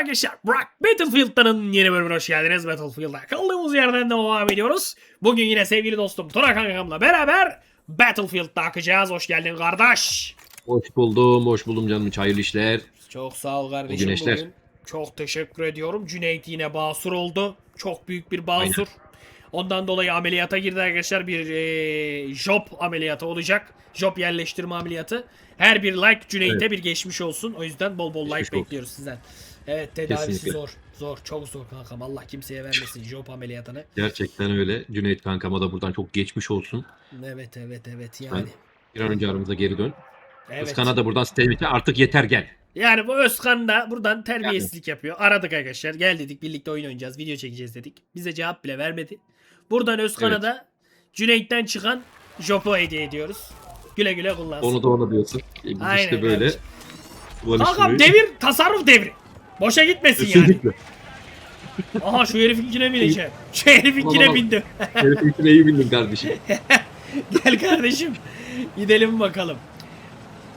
arkadaşlar. Rock Battlefield'ların yeni bölümüne hoş geldiniz. Battlefield'a kaldığımız yerden devam ediyoruz. Bugün yine sevgili dostum Tuna kankamla beraber Battlefield'da akacağız. Hoş geldin kardeş. Hoş buldum, hoş buldum canım. Hayırlı işler. Çok sağ ol kardeşim. Bugün bugün. Çok teşekkür ediyorum. Cüneyt yine basur oldu. Çok büyük bir basur. Ondan dolayı ameliyata girdi arkadaşlar. Bir eee job ameliyatı olacak. Job yerleştirme ameliyatı. Her bir like Cüneyt'e bir geçmiş olsun. O yüzden bol bol like Geçmiş olsun. bekliyoruz sizden. Evet tedavisi Kesinlikle. zor. Zor. Çok zor kankam. Allah kimseye vermesin job ameliyatını. Gerçekten öyle. Cüneyt kankama da buradan çok geçmiş olsun. Evet evet evet yani. Bir an önce aramıza geri dön. Evet. Özkan'a da buradan sistemite artık yeter gel. Yani bu Özkan da buradan terbiyesizlik yapıyor. Aradık arkadaşlar. Gel dedik birlikte oyun oynayacağız. Video çekeceğiz dedik. Bize cevap bile vermedi. Buradan Özkan'a Evet. da Cüneyt'ten çıkan Jop'u hediye ediyoruz. Güle güle kullansın. Onu da ona diyorsun. E, Aynen işte böyle. Kankam devir tasarruf devri. Boşa gitmesin yani. Kesinlikle. Aha şu herifinkine bineceğim. Şu herifinkine Tamam. bindim. Herifin içine iyi bildin kardeşim. Gel kardeşim. Gidelim bakalım.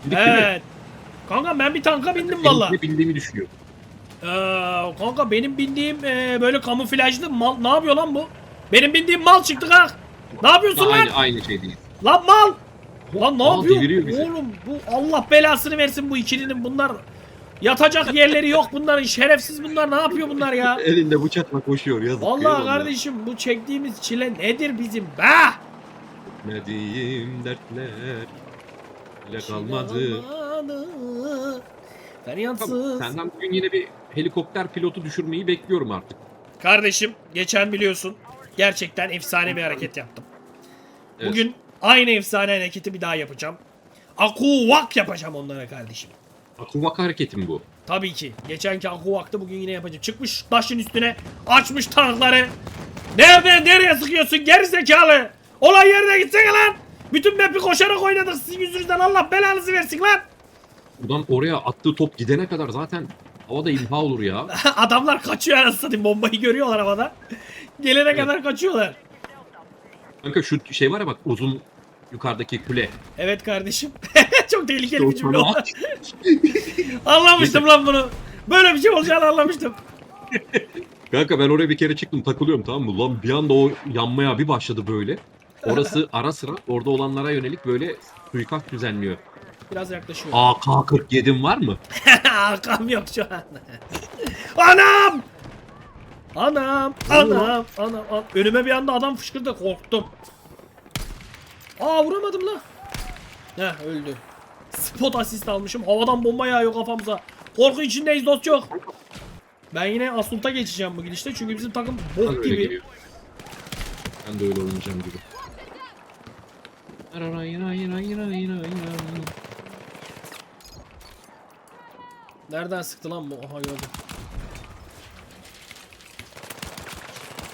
Mi? Evet. Kanka ben bir tanka bindim valla. Benim de bildiğimi düşünüyorum. Ee, kanka benim bindiğim e, böyle kamuflajlı mal ne yapıyor lan bu? Benim bindiğim mal çıktı kanka. Ne yapıyorsun lan? Aynı, aynı şey değil. Lan mal. Lan ne Aa, yapıyor? Oğlum bu Allah belasını versin bu ikilinin bunlar. Yatacak yerleri yok bunların şerefsiz bunlar ne yapıyor bunlar ya? Elinde bıçakla koşuyor yazık. Vallahi kıyamam ya. kardeşim bu çektiğimiz çile nedir bizim be? Ne diyeyim dertler. Bile kalmadı. Tamam, Feryatsız. Senden bugün yine bir helikopter pilotu düşürmeyi bekliyorum artık. Kardeşim geçen biliyorsun gerçekten efsane bir hareket yaptım. Evet. Bugün aynı efsane hareketi bir daha yapacağım. Akuvak yapacağım onlara kardeşim. Akuvak hareketim bu. Tabii ki. Geçenki Akuvak'ta bugün yine yapacağım. Çıkmış taşın üstüne açmış tankları. Nereden nereye sıkıyorsun geri zekalı? Olay yerine gitsene lan. Bütün map'i koşarak oynadık sizin yüzünüzden Allah belanızı versin lan. Buradan oraya attığı top gidene kadar zaten havada imha olur ya. Adamlar kaçıyor anasını satayım bombayı görüyorlar havada. Gelene kadar kaçıyorlar. Kanka şu şey var ya bak uzun yukarıdaki kule. Evet kardeşim. Çok tehlikeli bir cümle oldu. Anlamıştım lan bunu. Böyle bir şey olacağını anlamıştım. Kanka ben oraya bir kere çıktım takılıyorum tamam mı? Lan bir anda o yanmaya bir başladı böyle. Orası ara sıra orada olanlara yönelik böyle suikast düzenliyor. Biraz yaklaşıyor. AK-47'm var mı? Arkam yok şu an. Anam! Anam! Anam! Anam! an- Önüme bir anda adam fışkırdı korktum. Aa vuramadım la. Heh öldü. Spot asist almışım. Havadan bomba yağıyor kafamıza. Korku içindeyiz dost yok. Ben yine Asult'a geçeceğim bu gidişte çünkü bizim takım bok öyle gibi. geliyor. Ben de öyle oynayacağım gibi. Nereden sıktı lan bu? Aha gördüm.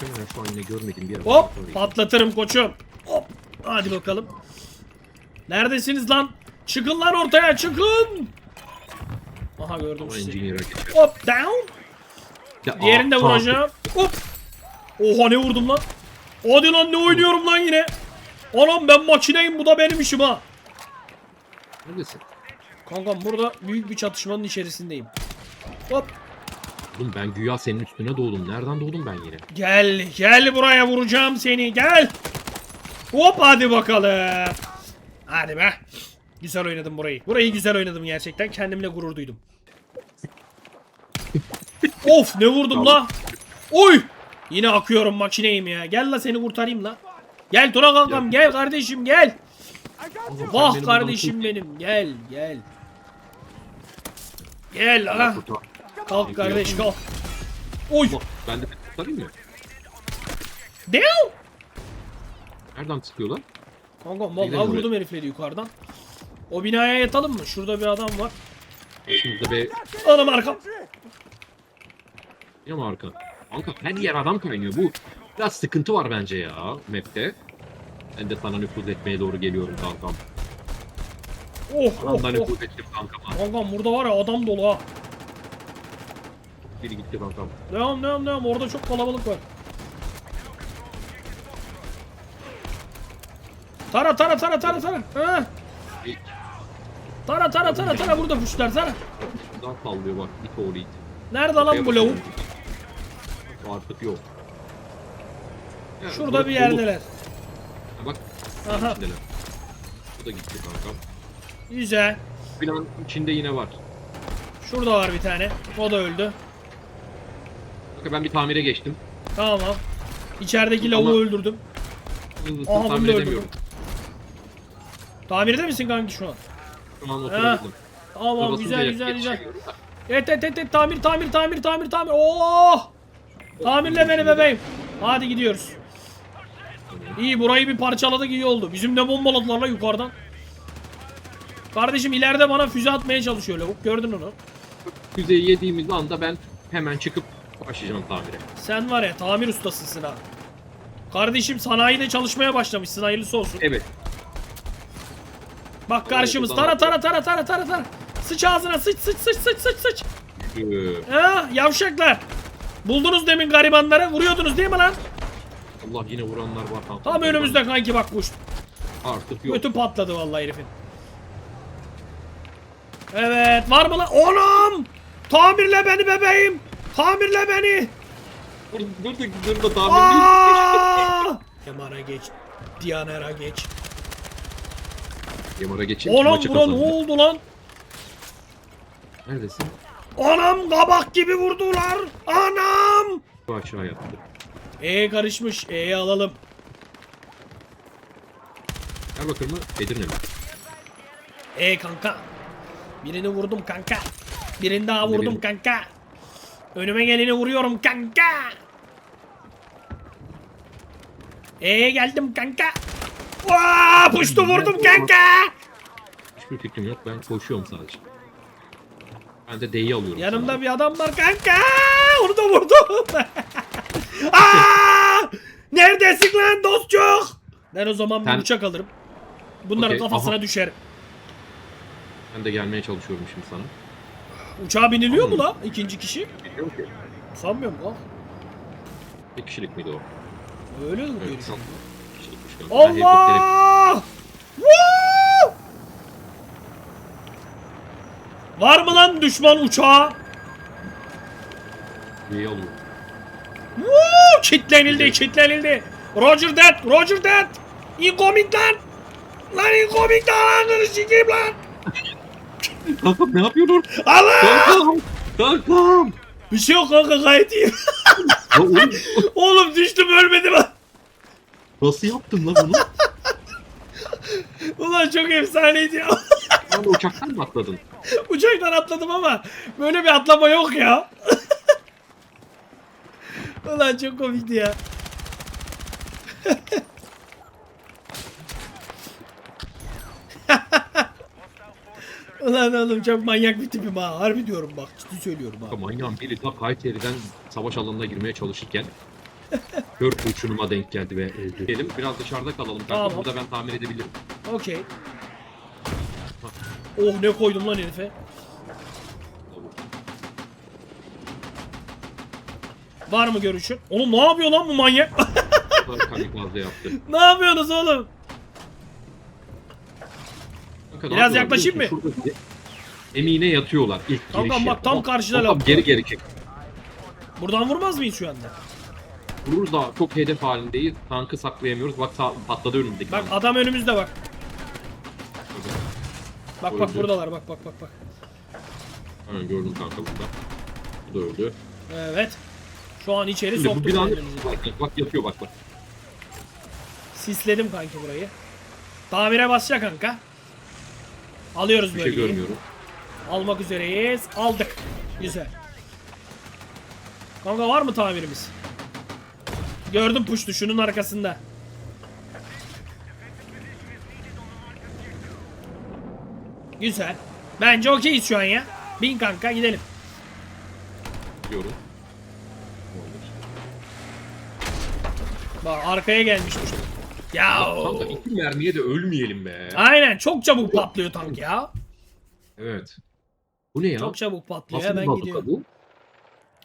Ben şu an yine görmedim bir yer. Hop patlatırım koçum. Hadi bakalım. Neredesiniz lan? Çıkın lan ortaya çıkın. Aha gördüm sizi. Hop down. Ya, Diğerini de vuracağım. Hop. Oha ne vurdum lan? Hadi lan ne oynuyorum lan yine? Anam ben makineyim bu da benim işim ha. Neredesin? Kankam burada büyük bir çatışmanın içerisindeyim. Hop Oğlum ben güya senin üstüne doğdum. Nereden doğdum ben yine? gel gel buraya vuracağım seni gel. Hop hadi bakalım. Hadi be. Güzel oynadım burayı. Burayı güzel oynadım gerçekten. Kendimle gurur duydum. of ne vurdum la. Oy. Yine akıyorum makineyim ya. Gel la seni kurtarayım la. Gel Tuna kankam gel kardeşim gel. Vah sen beni kardeşim benim gel gel. Gel. Kurtar. Kalk kardeş kalk. Oy. Ben de kurtarayım mı? Down. Nereden sıkıyorlar? Kankam vallahi Gidelim vurdum herifleri yukarıdan. O binaya yatalım mı? Şurada bir adam var. Başımızda be... Adam arkam. Ya mı arka? Kanka her yer adam kaynıyor. Bu biraz sıkıntı var bence ya map'te. Ben de sana nüfuz etmeye doğru geliyorum kankam. Oh oh Andan oh. nüfuz ettim kankama. Kankam burada var ya adam dolu ha. Biri gitti kankam. Devam devam devam orada çok kalabalık var. Tara tara tara tara tara. Ha. Tara tara tara tara burada puşlar tara. Şuradan sallıyor bak. Bir oğlu it. Nerede lan bu lavuk? Artık yok. Ya, Şurada bir yerdeler. Ha, Bak Aha içindeler. Bu da gitti kankam. güzel. Plan içinde yine var. Şurada var bir tane. O da öldü. Kanka ben bir tamire geçtim. Tamam. İçerideki Ama- lavuğu öldürdüm. Hızlısını Aha bunu tamir edemiyorum. öldürdüm. Tamirde misin kanki şu an? An oturabildim. Tamam Babasını güzel güzel güzel. yetişemiyorum da. Evet evet evet evet. tamir tamir tamir tamir tamir. Oh! Tamirle beni bebeğim. Hadi gidiyoruz. İyi burayı bir parçaladık iyi oldu. Bizim de bombaladılar la yukarıdan. Kardeşim ileride bana füze atmaya çalışıyor lavuk. Gördün onu. Füzeyi yediğimiz anda ben hemen çıkıp başlayacağım tamire. Sen var ya tamir ustasısın ha. Kardeşim sanayide çalışmaya başlamışsın hayırlısı olsun. Evet. Bak karşımız. Tara tara tara tara tara tara. Sıç ağzına sıç sıç sıç sıç sıç sıç. Ee, Ha yavşaklar. Buldunuz demin garibanları vuruyordunuz değil mi lan? Allah yine vuranlar var. kankam. Tam önümüzde kanki bak kuş. Artık yok. Götü patladı vallahi herifin. Evet var mı lan? Onum! Tamirle beni bebeğim. Tamirle beni. Dur dur dur da tamir Aa! Yamara geç. Diyanera geç. Yamara geçeyim. Maçı bura ne oldu lan? Neredesin? Anam kabak gibi vurdular. Anam! Bu aşağı yattı. E karışmış. E'yi alalım. Gel bakalım? Edirne mi? E kanka. Birini vurdum kanka. Birini daha vurdum birini- kanka. Önüme geleni vuruyorum kanka. E'ye geldim kanka. Vaa, puştu vurdum kanka. Hiçbir fikrim yok. Ben koşuyorum sadece. Ben de D'yi alıyorum. Yanımda bir adam var kanka. Onu da vurdum. Aa! Neredesin lan dostçuk? Ben o zaman bir Sen- uçak alırım. Bunların Okey, kafasına aha. düşerim. Ben de gelmeye çalışıyorum şimdi sana. Uçağa biniliyor mu la ikinci kişi? Bilmiyorum ki. Sanmıyorum lan. Bir kişilik miydi o? Öyle mi diyorsun? Allah! Woo! Var mı lan düşman uçağı? D'yi alıyorum. Woo! Kitlenildi, kitlenildi. Roger that, Roger that. Incoming lan. Lan incoming lan, ananı sikeyim lan. Kankam ne yapıyorsun? Allah! Kankam! Kankam! Bir şey yok kanka gayet iyi. Oğlum, düştüm ölmedim. Nasıl yaptın lan bunu? Ulan çok efsaneydi ya. De uçaktan mı atladın? Uçaktan atladım ama böyle bir atlama yok ya. Ulan çok komikti ya. Ulan oğlum çok manyak bir tipim ha. Harbi diyorum bak. Ciddi söylüyorum ha. Manyağın biri ta Kayseri'den savaş alanına girmeye çalışırken kör kurşunuma denk geldi ve öldü. Diyelim biraz dışarıda kalalım. Kanka Tamam. burada ben tamir edebilirim. Okey. Oh ne koydum lan herife. Var mı görüşün? Oğlum ne yapıyor lan bu manyak? Kamikaze yaptı. ne yapıyorsunuz oğlum? Kanka, Biraz yaklaşayım? Şurada Emine yatıyorlar ilk Kankam girişe. bak tam karşıda laf. Geri geri çek. Buradan vurmaz mıyız şu anda? Vururuz da çok hedef halindeyiz. Tankı saklayamıyoruz. Bak sağ, patladı önümüzdeki. Bak tank. adam önümüzde bak. Bak bak Öldü. buradalar bak bak bak bak. Aynen gördüm kanka burada. Bu da öldü. Evet. Şu an içeri Şimdi bu soktuk binanın... kendimizi. Bak, bak yatıyor bak bak. Sisledim kanki burayı. Tamire basacak kanka. Alıyoruz Bir şey bölgeyi. görmüyorum. Almak üzereyiz. Aldık. Güzel. Kanka var mı tamirimiz? Gördüm puştu şunun arkasında. Güzel. Bence okeyiz şu an ya. Bin kanka gidelim. Diyorum. Bak arkaya gelmiş puştu. Ya. Kanka iki mermiye de ölmeyelim be. Aynen çok çabuk patlıyor tank ya. Evet. Bu ne ya? Çok çabuk patlıyor. Nasıl bazuka gidiyorum. bu?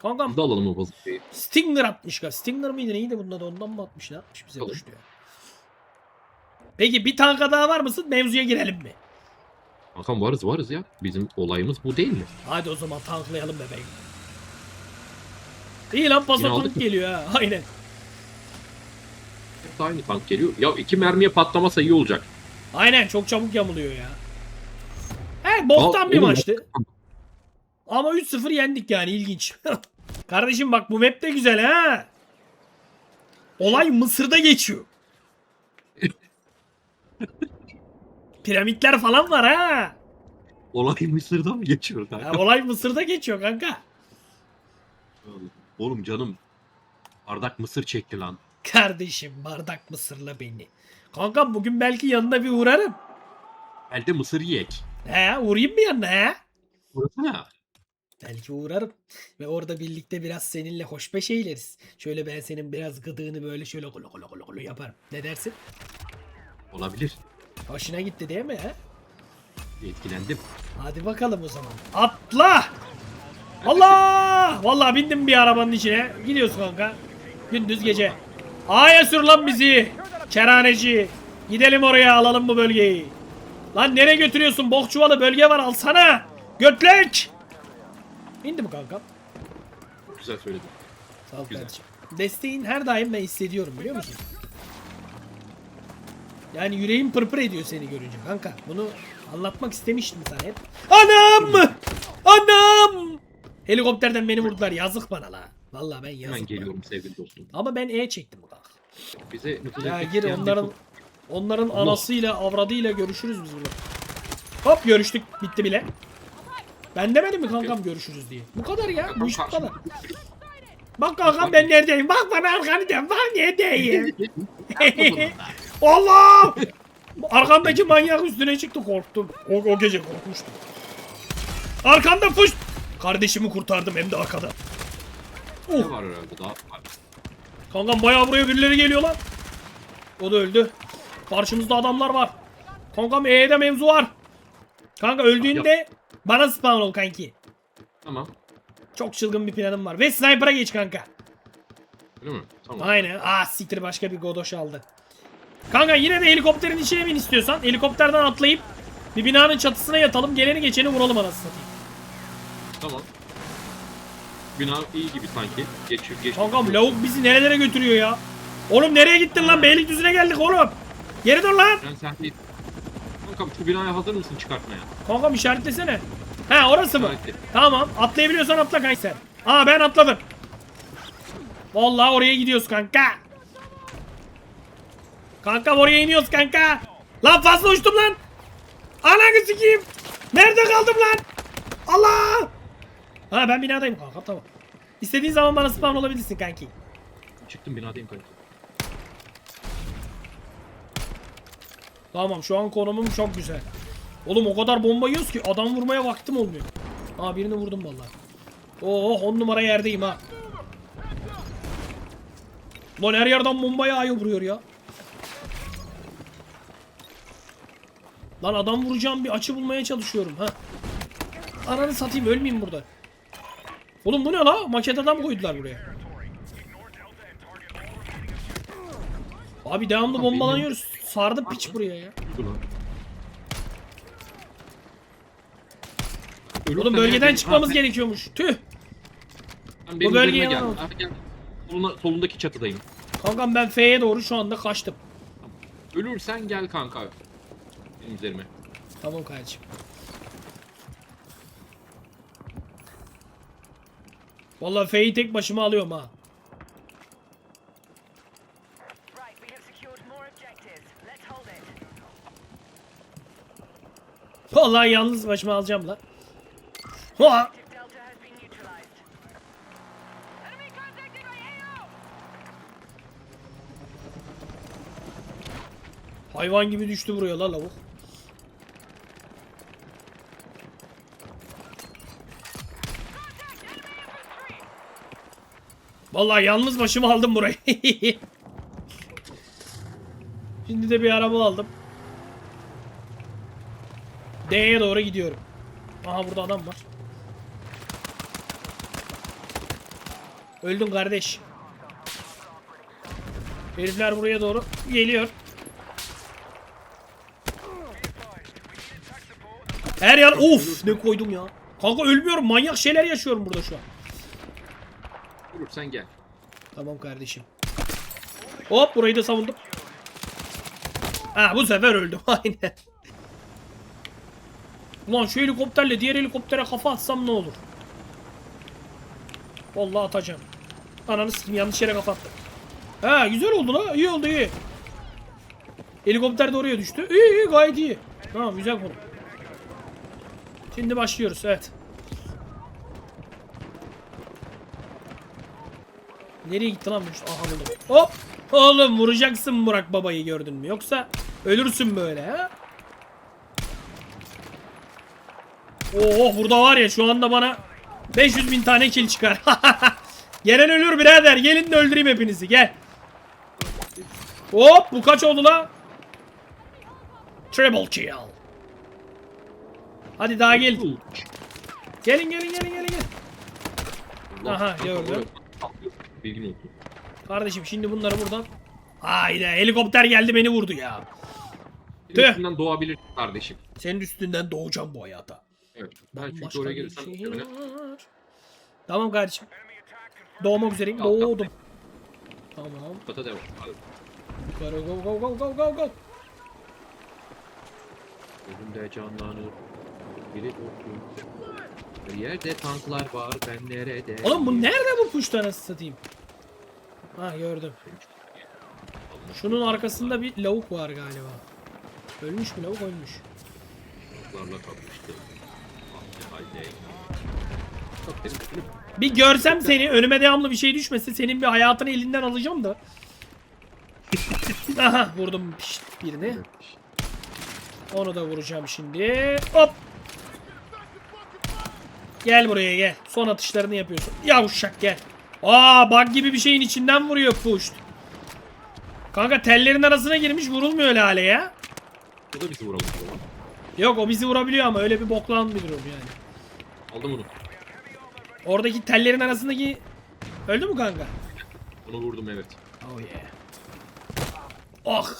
Kankam Biz de alalım o bazukayı. Stinger atmış galiba. Stinger mıydı neydi bunda da ondan mı atmış ne atmış bize Olur. diyor. Peki bir tanka daha var mısın? Mevzuya girelim mi? Kankam varız varız ya. Bizim olayımız bu değil mi? Hadi o zaman tanklayalım bebeğim. İyi lan aldık pasatank mı? geliyor ha. Aynen. Hep de aynı tank geliyor. Ya iki mermiye patlamasa iyi olacak. Aynen çok çabuk yamuluyor ya. Evet boktan Aa, bir oğlum, maçtı. Ama 3-0 yendik yani ilginç. Kardeşim bak bu map de güzel ha. Olay Mısır'da geçiyor. Piramitler falan var ha. Olay Mısır'da mı geçiyor Ya, kanka? olay Mısır'da geçiyor kanka. Oğlum canım. Bardak mısır çekti lan. Kardeşim bardak Mısır'la beni. Kanka bugün belki yanına bir uğrarım. Elde mısır yiyek. He uğrayayım mı yanına he? Burası ne? Belki uğrarım. Ve orada birlikte biraz seninle hoşbeş eğleriz. Şöyle ben senin biraz gıdığını böyle şöyle kulu kulu kulu kulu yaparım. Ne dersin? Olabilir. Hoşuna gitti değil mi he? Etkilendim. Hadi bakalım o zaman. Atla! Allah! Vallahi bindim bir arabanın içine. Gidiyoruz kanka. Gündüz gece. A'ya sür lan bizi. Kerhaneci. Gidelim oraya alalım bu bölgeyi. Lan nereye götürüyorsun? Bok çuvalı bölge var alsana. Götlek! İndi mi kanka? Çok güzel söyledin. Sağ ol Güzel. kardeşim. Desteğin her daim ben hissediyorum biliyor musun? Yani yüreğim pırpır ediyor seni görünce kanka. Bunu anlatmak istemiştim sana hep. Anam! Anam! Helikopterden beni vurdular. Yazık bana la. Vallahi ben yazık. Hemen bana. geliyorum sevgili dostum. Ama ben E çektim kanka. Bize nüfuz Ya etmek gir isteyen onların bir- onların anasıyla avradıyla görüşürüz biz burada. Hop görüştük. Bitti bile. Ben demedim mi kankam görüşürüz diye. Bu kadar ya. Bu iş bu kadar. Bak kankam ben neredeyim? Bak bana arkanı dön. Bak neredeyim? Allah! Arkamdaki manyak üstüne çıktı korktum. O, o gece korkmuştum. Arkamda fış! Kardeşimi kurtardım hem de arkada. Ne Uh, var herhalde daha var. kankam bayağı buraya birileri geliyor lan. O da öldü. Karşımızda adamlar var. Kankam E'de mevzu var. Kanka öldüğünde bana spawn ol kanki. Tamam. Çok çılgın bir planım var. Ve sniper'a geç kanka. Öyle mi? Tamam. Aynen. Aa siktir başka bir godoş aldı. Kanka yine de helikopterin içine bin istiyorsan. Helikopterden atlayıp bir binanın çatısına yatalım. Geleni geçeni vuralım anasını satayım. Tamam. Bina iyi gibi sanki. Geçiyor geçiyor. Kankam lavuk bizi nerelere götürüyor ya? Oğlum nereye gittin lan? Beylikdüzü'ne geldik oğlum. Geri dön lan. Ben sen değil. Kankam şu binaya hazır mısın çıkartmaya? Kankam işaretlesene. Ha orası mı? İşaretli. Tamam. Atlayabiliyorsan atla kanka sen. Aa ben atladım. Vallahi oraya gidiyoruz kanka. Kanka oraya iniyoruz kanka. Lan fazla uçtum lan. Ananı sikeyim. Nerede kaldım lan? Allah. Ha ben binadayım kanka tamam. İstediğin zaman bana spawn olabilirsin kanki. Çıktım binadayım kanka. Tamam şu an konumum çok güzel. Oğlum o kadar bomba yiyoruz ki adam vurmaya vaktim olmuyor. Aa birini vurdum vallahi. Oo 10 numara yerdeyim ha. Lan her yerden bomba yağıyor vuruyor ya. Lan adam vuracağım bir açı bulmaya çalışıyorum ha. Ananı satayım ölmeyeyim burada. Oğlum bu ne la? Maket adam koydular buraya. Abi devamlı bombalanıyoruz. Sardı piç buraya ya. Dur lan. Oğlum bölgeden neredeyim? çıkmamız Ha, gerekiyormuş. Tüh. sen benim Bu bölgeye üzerime gel. yalan gel. Soluna- solundaki çatıdayım. Kankam ben F'ye doğru şu anda kaçtım. Ölürsen gel kanka. Benim üzerime. Tamam kardeşim. Vallahi F'yi tek başıma alıyorum ha. Vallahi yalnız başıma alacağım la. Ha! Hayvan gibi düştü buraya la lavuk. Vallahi yalnız başıma aldım burayı. Şimdi de bir araba aldım. D'ye doğru gidiyorum. Aha burada adam var. Öldün kardeş. Herifler buraya doğru geliyor. Her yer of ne koydum ya. Kanka ölmüyorum manyak şeyler yaşıyorum burada şu an. Ölürsen gel. Tamam kardeşim. Hop burayı da savundum. Ha bu sefer öldüm aynen. Ulan şu helikopterle diğer helikoptere kafa atsam ne olur? Vallahi atacağım. Ananı sikeyim yanlış yere kafa attım. Ha güzel oldu la iyi oldu iyi. Helikopter de oraya düştü. İyi iyi gayet iyi. Tamam güzel konu. Şimdi başlıyoruz evet. Nereye gitti lan bu? Aha buldum. Hop! Oğlum vuracaksın Burak babayı gördün mü? Yoksa ölürsün böyle ha? Oo burada var ya şu anda bana 500 bin tane kill çıkar. Gelen ölür birader. Gelin de öldüreyim hepinizi. Gel. Hop bu kaç oldu la? Triple kill. Hadi daha gel. Gelin gelin gelin gelin gelin. Aha, gördüm. Kardeşim şimdi bunları buradan. Hayda helikopter geldi beni vurdu ya. Tüh. üstünden doğabilir kardeşim. Senin üstünden doğacağım bu hayata. Evet. Ben çünkü oraya bir gelirsem şey muhtemelen var. Tamam kardeşim. Doğmak üzereyim. Doğdum. Tamam. kata devam. Hadi. Yukarı go go go go go go. Gözümde canlanır. Biri korkuyor. Her yerde tanklar var ben nerede? Oğlum bu nerede bu puşta nasıl satayım? Ha gördüm. Şunun arkasında bir lavuk var galiba. Ölmüş mü lavuk ölmüş. Tanklarla kapıştı. Ah ne halde. Bak benim benim Bir görsem seni önüme devamlı bir şey düşmese senin bir hayatını elinden alacağım da. Aha vurdum pişt birini. Onu da vuracağım şimdi. Hop. Gel buraya gel. Son atışlarını yapıyorsun. Yavşak gel. Aa bug gibi bir şeyin içinden vuruyor puşt. Kanka tellerin arasına girmiş vurulmuyor öyle hale ya. Bu da bizi zaman. Yok o bizi vurabiliyor ama öyle bir boklan bir durum yani. Aldım onu. Oradaki tellerin arasındaki... Öldü mü kanka? Onu vurdum evet. Oh yeah. Oh.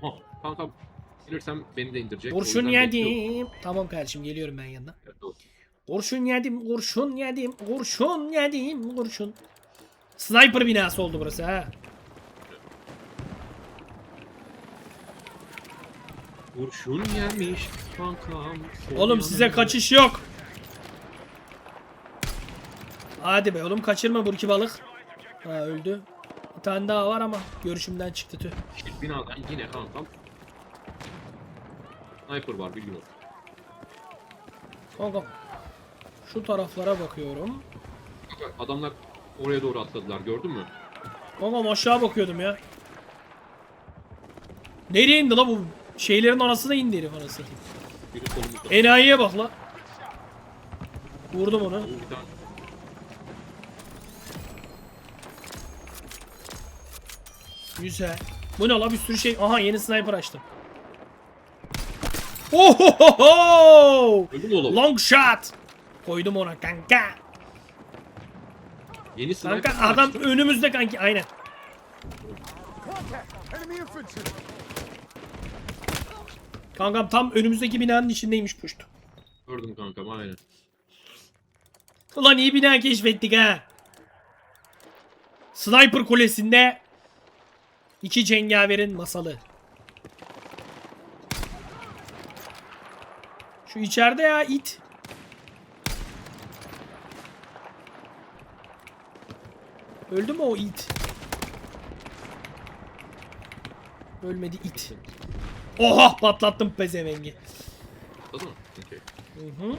Ha, kanka gelirsem beni de indirecek. Kurşun yedim. Tamam kardeşim geliyorum ben yanına. Evet, o. Kurşun yedim, kurşun yedim, kurşun yedim, kurşun. Sniper binası oldu burası ha. Kurşun yemiş kankam. Oğlum size kaçış yok. Hadi be oğlum kaçırma burki balık. Ha öldü. Bir tane daha var ama görüşümden çıktı tüh. Binadan yine kankam. Sniper var bilgin olsun. Kanka. Şu taraflara bakıyorum. Adamlar oraya doğru atladılar gördün mü? Kankam aşağı bakıyordum ya. Nereye indi la bu? Şeylerin arasına indi herif anasını satayım. Enayiye bak la. Vurdum onu. Bir tane Güzel. Bu ne la bir sürü şey. Aha yeni sniper açtım. Ohohoho! öldü mü oğlum? Long shot. Koydum ona kanka. Yeni sniper Kanka adam önümüzde kanki aynen. Kankam tam önümüzdeki binanın içindeymiş puşt. Gördüm kankam aynen. Ulan iyi bina keşfettik ha. Sniper kulesinde iki cengaverin masalı. Şu içeride ya it. Öldü mü o it? Ölmedi it. Oha patlattım pezevengi. Atladın mı? Okey. Hı hı.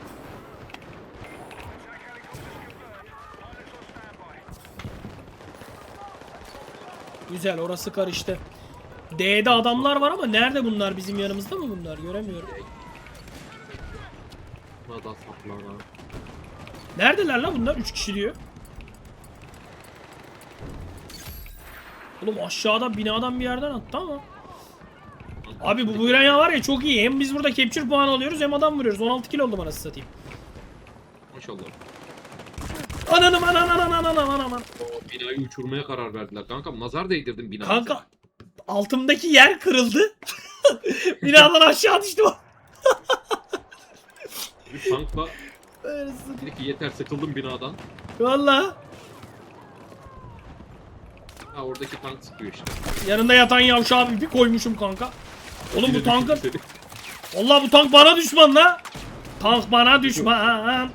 Güzel orası karıştı. D'de adamlar var ama nerede bunlar? Bizim yanımızda mı bunlar? Göremiyorum. Buna da saplar var. Neredeler la bunlar? 3 kişi diyor. Oğlum aşağıdan binadan bir yerden attı ama. Abi bu bina var ya çok iyi. Hem biz burada capture puan alıyoruz hem adam vuruyoruz. 16 kill oldum anasını satayım. Maşallah. Ananım anan anan anan anan anan. O binayı uçurmaya karar verdiler. Kankam nazar değdirdim binaya. Kanka altımdaki yer kırıldı. Binadan aşağı düştüm. Bir tankla dedi ki yeter sıkıldım binadan. Valla. Ha oradaki tank sıkıyor işte. Yanında yatan yavşağı bir koymuşum kanka. Oğlum bu tankın... Allah bu tank bana düşman la. Tank bana düşman.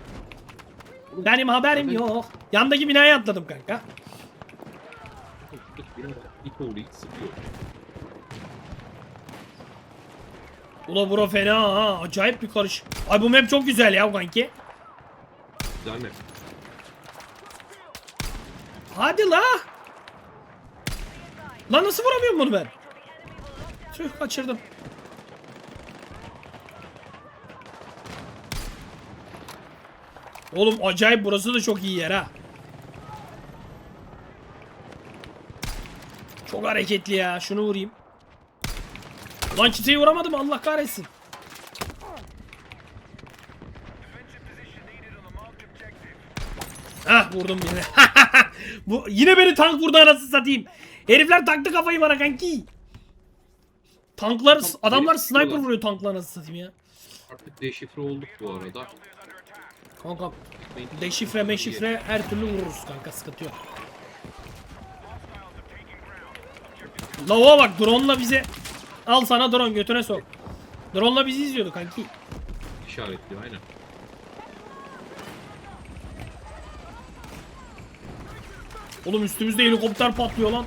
Benim haberim yok. Yandaki binaya atladım kanka. İt sıkıyor. Ula bura fena ha. Acayip bir karış. Ay bu map çok güzel ya kanki. Güzel mi? Hadi la. Lan nasıl vuramıyorum bunu ben? Tüh kaçırdım. Oğlum acayip burası da çok iyi yer ha. Çok hareketli ya. Şunu vurayım. Lan kimseyi vuramadım Allah kahretsin. Hah vurdum yine. Bu yine beni tank vurdu anasını satayım. Herifler taktı kafayı bana kanki. Tanklar adamlar sniper vuruyor tankla anasını satayım ya. Artık deşifre olduk bu arada. Kanka deşifre meşifre her türlü vururuz kanka sıkıntı yok. Lava bak drone'la bize al sana drone götüne sok. Drone'la bizi izliyordu kanki. İşaretliyor aynen. Oğlum üstümüzde helikopter patlıyor lan.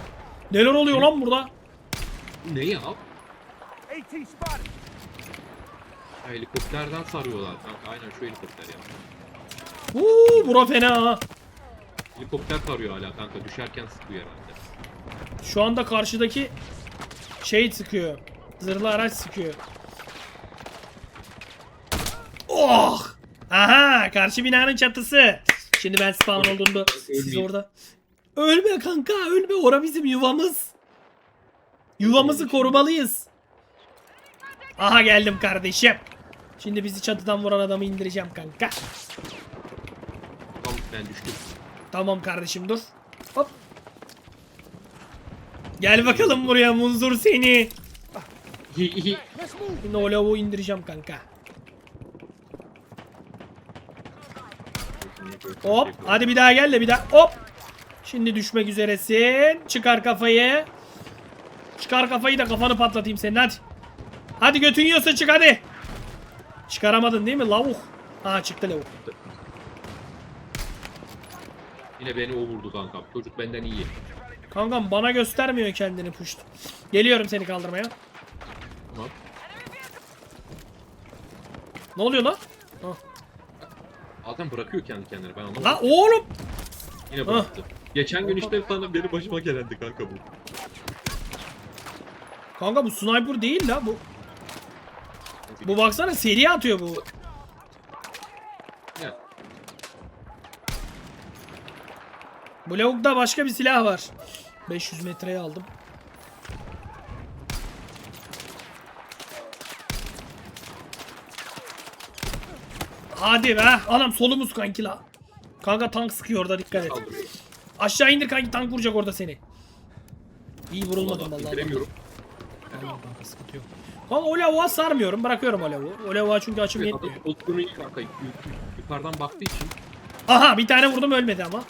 Neler oluyor lan burada? Bu ne ya? Helikopterden sarıyorlar kanka. Aynen şu helikopter ya. Uuu bura fena ha. Helikopter tarıyor hala kanka. Düşerken sıkıyor herhalde. Şu anda karşıdaki şey sıkıyor. Zırhlı araç sıkıyor. Oh! Aha! Karşı binanın çatısı. Şimdi ben spawn olduğunda siz orada. Ölme kanka ölme. Ora bizim yuvamız. Yuvamızı korumalıyız. Aha geldim kardeşim. Şimdi bizi çatıdan vuran adamı indireceğim kanka. Ben düştüm. Tamam kardeşim dur. Hop. Gel bakalım buraya munzur seni. Hi hi. Şimdi o lavuğu indireceğim kanka. Hop hadi bir daha gel de bir daha hop. Şimdi düşmek üzeresin. Çıkar kafayı. Çıkar kafayı da kafanı patlatayım senin hadi. Hadi götün yiyorsa çık hadi. Çıkaramadın değil mi lavuk? Ha çıktı lavuk. Yine beni o vurdu kanka. Çocuk benden iyi. Kankam bana göstermiyor kendini puşt. Geliyorum seni kaldırmaya. Tamam. Ne oluyor lan? Ha. Adam bırakıyor kendi kendine ben anlamadım. La oğlum. Yine bıraktı. Geçen gün işte sana benim başıma gelendi kanka bu. Kanka bu sniper değil la bu. Bu baksana seri atıyor bu. Bu lavukta başka bir silah var. 500 metreye aldım. Hadi be. Anam solumuz kanki la. Kanka tank sıkıyor orada dikkat et. Aşağı indir kanki tank vuracak orada seni. İyi vurulmadım Vallahi indiremiyorum. Tamam kanka sıkıntı yok. Kanka o lavuğa sarmıyorum. Bırakıyorum o lavuğu. O lavuğa çünkü açım Evet, yetmiyor. pozisyonu iyi kanka. Yuk- Yukarıdan baktığı için. Aha bir tane vurdum ölmedi ama.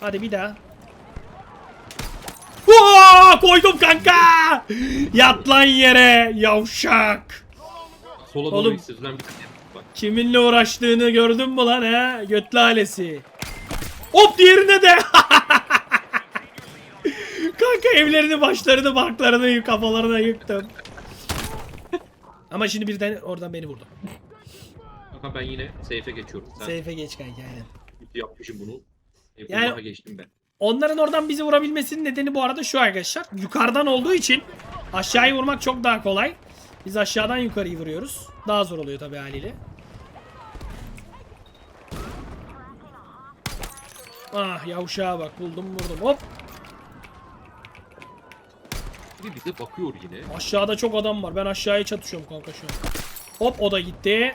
Hadi bir daha. Oo, koydum kanka. Yat lan yere yavşak. Sola Oğlum. doğru istiyoruz. Ben bir bak. Kiminle uğraştığını gördün mü lan he? Götlü ailesi. Hop diğerine de. kanka evlerini, başlarını, barklarını, kafalarına yıktım. Ama şimdi birden oradan beni vurdu. Kanka ben yine safe'e geçiyorum. Sen Seyfe geç kanka aynen. yapmışım bunu. Yani- Yani... geçtim ben. Onların oradan bizi vurabilmesinin nedeni bu arada şu arkadaşlar. Yukarıdan olduğu için aşağıyı vurmak çok daha kolay. Biz aşağıdan yukarıyı vuruyoruz. Daha zor oluyor tabii haliyle. Ah yavşağa bak buldum vurdum hop. Bir bize bakıyor yine. Aşağıda çok adam var. Ben aşağıya çatışıyorum kanka şu an. Hop o da gitti.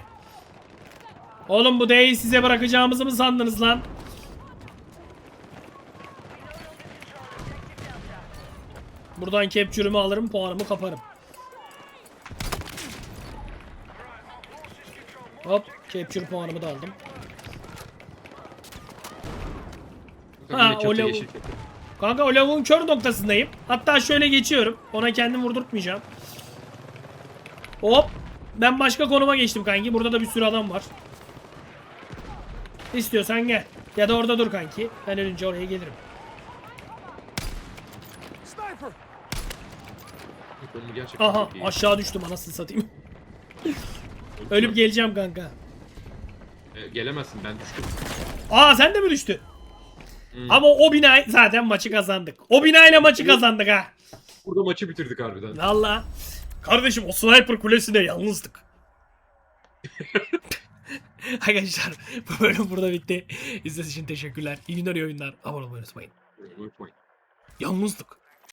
Oğlum bu D'yi size bırakacağımızı mı sandınız lan? Buradan capture'ümü alırım, puanımı kaparım. Hop, capture puanımı da aldım. Kanka Ha, o çatı. Kanka o lavuğun kör noktasındayım. Hatta şöyle geçiyorum. Ona kendim vurdurtmayacağım. Hop. Ben başka konuma geçtim kanki. Burada da bir sürü adam var. İstiyorsan gel. Ya da orada dur kanki. Ben ölünce oraya gelirim. Konumu gerçekten Aha çok iyi. aşağı düştüm anasını satayım. Ölüp geleceğim kanka. E, gelemezsin ben düştüm. Aa sen de mi düştün? Hmm. Ama o bina zaten maçı kazandık. O binayla maçı kazandık ha. Burada maçı bitirdik harbiden. Valla. Kardeşim o sniper kulesinde yalnızdık. Arkadaşlar bu bölüm burada bitti. İzlediğiniz için teşekkürler. İyi günler iyi oyunlar. Abone olmayı unutmayın. Unutmayın. Yalnızdık.